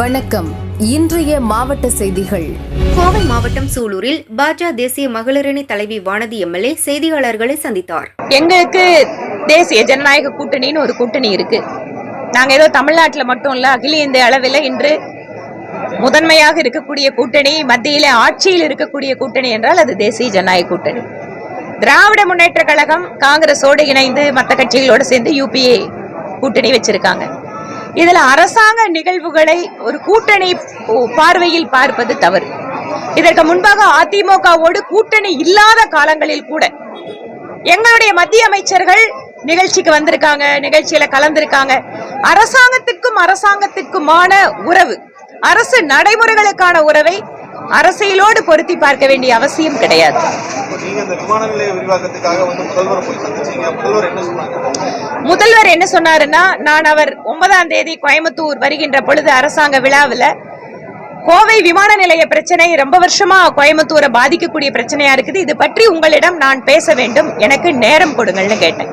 வணக்கம். இன்றைய மாவட்ட செய்திகள். கோவை மாவட்டம் சூலூரில் பாஜக தேசிய மகளிரணி தலைவி வானதி எம்எல்ஏ செய்தியாளர்களை சந்தித்தார். எங்களுக்கு தேசிய ஜனநாயக கூட்டணின்னு ஒரு கூட்டணி இருக்கு. நாங்க ஏதோ தமிழ்நாட்டில் மட்டும் இல்ல அகில இந்திய அளவில் இன்று முதன்மையாக இருக்கக்கூடிய கூட்டணி மத்தியில ஆட்சியில் இருக்கக்கூடிய கூட்டணி என்றால் அது தேசிய ஜனநாயக கூட்டணி. திராவிட முன்னேற்ற கழகம் காங்கிரஸோடு இணைந்து மற்ற கட்சிகளோடு சேர்ந்து யூபிஏ கூட்டணி வச்சிருக்காங்க. இதுல அரசாங்க நிகழ்வுகளை ஒரு கூட்டணி பார்வையில் பார்ப்பது தவறு. இதற்கு முன்பாக அதிமுகவோடு கூட்டணி இல்லாத காலங்களில் கூட எங்களுடைய மத்திய அமைச்சர்கள் நிகழ்ச்சிக்கு வந்திருக்காங்க நிகழ்ச்சியில கலந்திருக்காங்க. அரசாங்கத்திற்கும் அரசாங்கத்திற்குமான உறவு அரசு நடைமுறைகளுக்கான உறவை அரசியலோடு பொருத்தி பார்க்க வேண்டிய அவசியம் கிடையாது. முதல்வர் என்ன சொன்னாருன்னா நான் அவர் ஒன்பதாம் தேதி கோயம்புத்தூர் வருகின்ற பொழுது அரசாங்க விழாவில் கோவை விமான நிலைய பிரச்சனை ரொம்ப வருஷமா கோயம்புத்தூரை பாதிக்கக்கூடிய பிரச்சனையா இருக்குது. இது பற்றி உங்களிடம் நான் பேச வேண்டும். எனக்கு நேரம் கொடுங்கள்னு கேட்டேன்.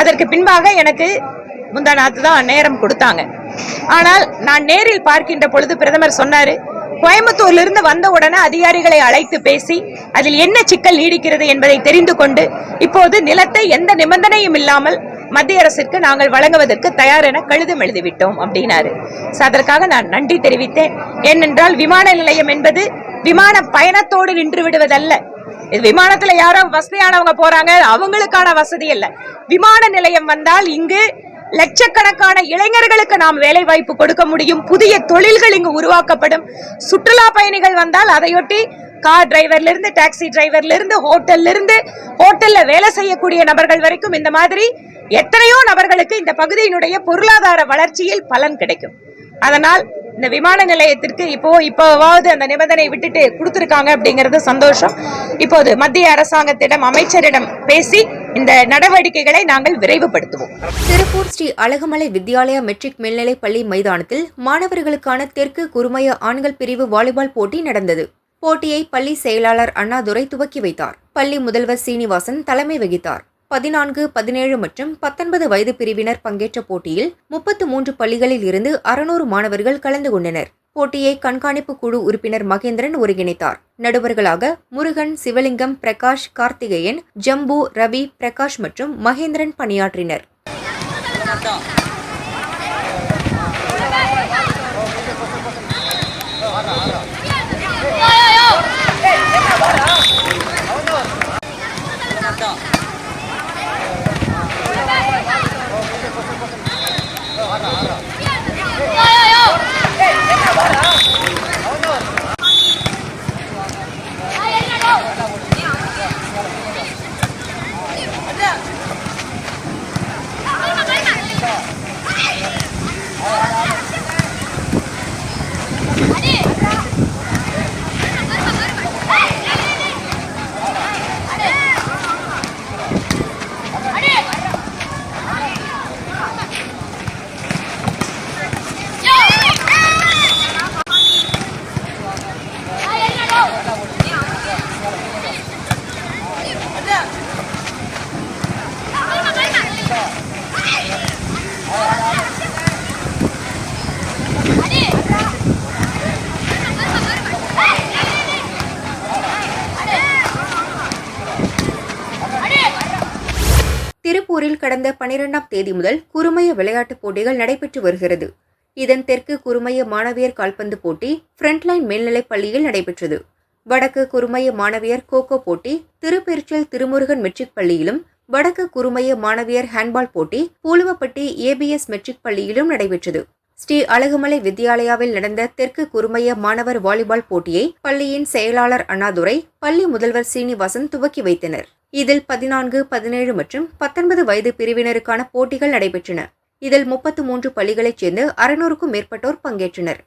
அதற்கு பின்பாக எனக்கு முந்தா நாத்து தான் நேரம் கொடுத்தாங்க. ஆனால் நான் நேரில் பார்க்கின்ற பொழுது பிரதமர் சொன்னாரு கோயம்புத்தூர்ல இருந்து வந்த உடனே அதிகாரிகளை அழைத்து பேசி அதில் என்ன சிக்கல் நீடிக்கிறது என்பதை தெரிந்து கொண்டு இப்போது நிலத்தை எந்த நிபந்தனையும் இல்லாமல் மத்திய அரசிற்கு நாங்கள் வழங்குவதற்கு தயார் என கழுதம் எழுதிவிட்டோம் அப்படின்னாரு. So, அதற்காக நான் நன்றி தெரிவித்தேன். ஏனென்றால் விமான நிலையம் என்பது விமான பயணத்தோடு நின்று விடுவதல்ல. இது விமானத்துல யாரோ வசதியானவங்க போறாங்க அவங்களுக்கான வசதி இல்ல விமான நிலையம் வந்தால் இங்கு லட்சக்கணக்கான இளைஞர்களுக்கு நாம் வேலை வாய்ப்பு கொடுக்க முடியும். புதிய தொழில்கள் இங்கு உருவாக்கப்படும். சுற்றுலா பயணிகள் வந்தால் அதையொட்டி கார் டிரைவர்ல இருந்து டாக்ஸி டிரைவர்ல இருந்து ஹோட்டல்ல இருந்து ஹோட்டல்ல வேலை செய்யக்கூடிய நபர்கள் வரைக்கும் இந்த மாதிரி எத்தனையோ நபர்களுக்கு இந்த பகுதியினுடைய பொருளாதார வளர்ச்சியில் பலன் கிடைக்கும். அதனால் இந்த விமான நிலையத்திற்கு இப்போ இப்போவாவது அந்த நிபந்தனை விட்டுட்டு கொடுத்துருக்காங்க அப்படிங்கிறது சந்தோஷம். இப்போது மத்திய அரசாங்கத்திடம் அமைச்சரிடம் பேசி இந்த நடவடிக்கைகளை நாங்கள் விரைவுபடுத்துவோம். திருப்பூர் ஸ்ரீ அழகுமலை வித்யாலயா மெட்ரிக் மேல்நிலைப் பள்ளி மைதானத்தில் மாணவர்களுக்கான தெற்கு குருமய ஆண்கள் பிரிவு வாலிபால் போட்டி நடந்தது. போட்டியை பள்ளி செயலாளர் அண்ணாதுரை துவக்கி வைத்தார். பள்ளி முதல்வர் சீனிவாசன் தலைமை வகித்தார். பதினான்கு பதினேழு மற்றும் பத்தொன்பது வயது பிரிவினர் பங்கேற்ற போட்டியில் முப்பத்து மூன்று பள்ளிகளில் இருந்து அறுநூறு மாணவர்கள் கலந்து கொண்டனர். போட்டியை கண்காணிப்பு குழு உறுப்பினர் மகேந்திரன் ஒருங்கிணைத்தார். நடுவர்களாக முருகன் சிவலிங்கம் பிரகாஷ் கார்த்திகேயன் ஜம்பு ரவி பிரகாஷ் மற்றும் மகேந்திரன் பணியாற்றினர். திருப்பூரில் கடந்த பனிரெண்டாம் தேதி முதல் குறுமைய விளையாட்டுப் போட்டிகள் நடைபெற்று வருகிறது. இதன் தெற்கு குறுமைய மாணவியர் கால்பந்து போட்டி ஃப்ரண்ட்லைன் மேல்நிலைப் பள்ளியில் நடைபெற்றது. வடக்கு குறுமைய மாணவியர் கோகோ போட்டி திருப்பெருச்சல் திருமுருகன் மெட்ரிக் பள்ளியிலும் வடக்கு குறுமைய மாணவியர் ஹேண்ட்பால் போட்டி பூலுவப்பட்டி ஏபிஎஸ் மெட்ரிக் பள்ளியிலும் நடைபெற்றது. ஸ்ரீ அழகுமலை வித்யாலயாவில் நடந்த தெற்கு குறுமைய மாணவர் வாலிபால் போட்டியை பள்ளியின் செயலாளர் அண்ணாதுரை பள்ளி முதல்வர் சீனிவாசன் துவக்கி வைத்தனர். இதில் பதினான்கு பதினேழு மற்றும் பத்தொன்பது வயது பிரிவினருக்கான போட்டிகள் நடைபெற்றன. இதில் முப்பத்து மூன்று பள்ளிகளைச் சேர்ந்து அறுநூறுக்கும் மேற்பட்டோர் பங்கேற்றனர்.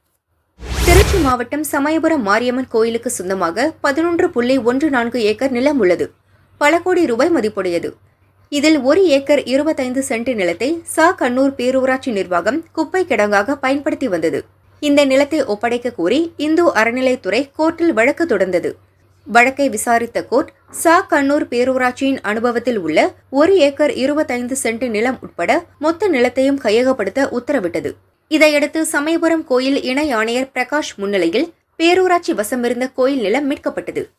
திருச்சி மாவட்டம் சமயபுரம் மாரியம்மன் கோயிலுக்கு சொந்தமாக பதினொன்று புள்ளி ஒன்று நான்கு ஏக்கர் நிலம் உள்ளது. பல கோடி ரூபாய் மதிப்புடையது. இதில் ஒரு ஏக்கர் இருபத்தைந்து சென்ட் நிலத்தை சா. கண்ணூர் பேரூராட்சி நிர்வாகம் குப்பை கிடங்காக பயன்படுத்தி வந்தது. இந்த நிலத்தை ஒப்படைக்க கோரி இந்து அறநிலைத்துறை கோர்ட்டில் வழக்கு தொடர்ந்தது. வழக்கை விசாரித்த கோர்ட் சா. கண்ணூர் பேரூராட்சியின் அனுபவத்தில் உள்ள ஒரு ஏக்கர் இருபத்தைந்து சென்ட் நிலம் உட்பட மொத்த நிலத்தையும் கையகப்படுத்த உத்தரவிட்டது. இதையடுத்து சமயபுரம் கோயில் இணை ஆணையர் பிரகாஷ் முன்னிலையில் பேரூராட்சி வசமிருந்த கோயில் நிலம் மீட்கப்பட்டது.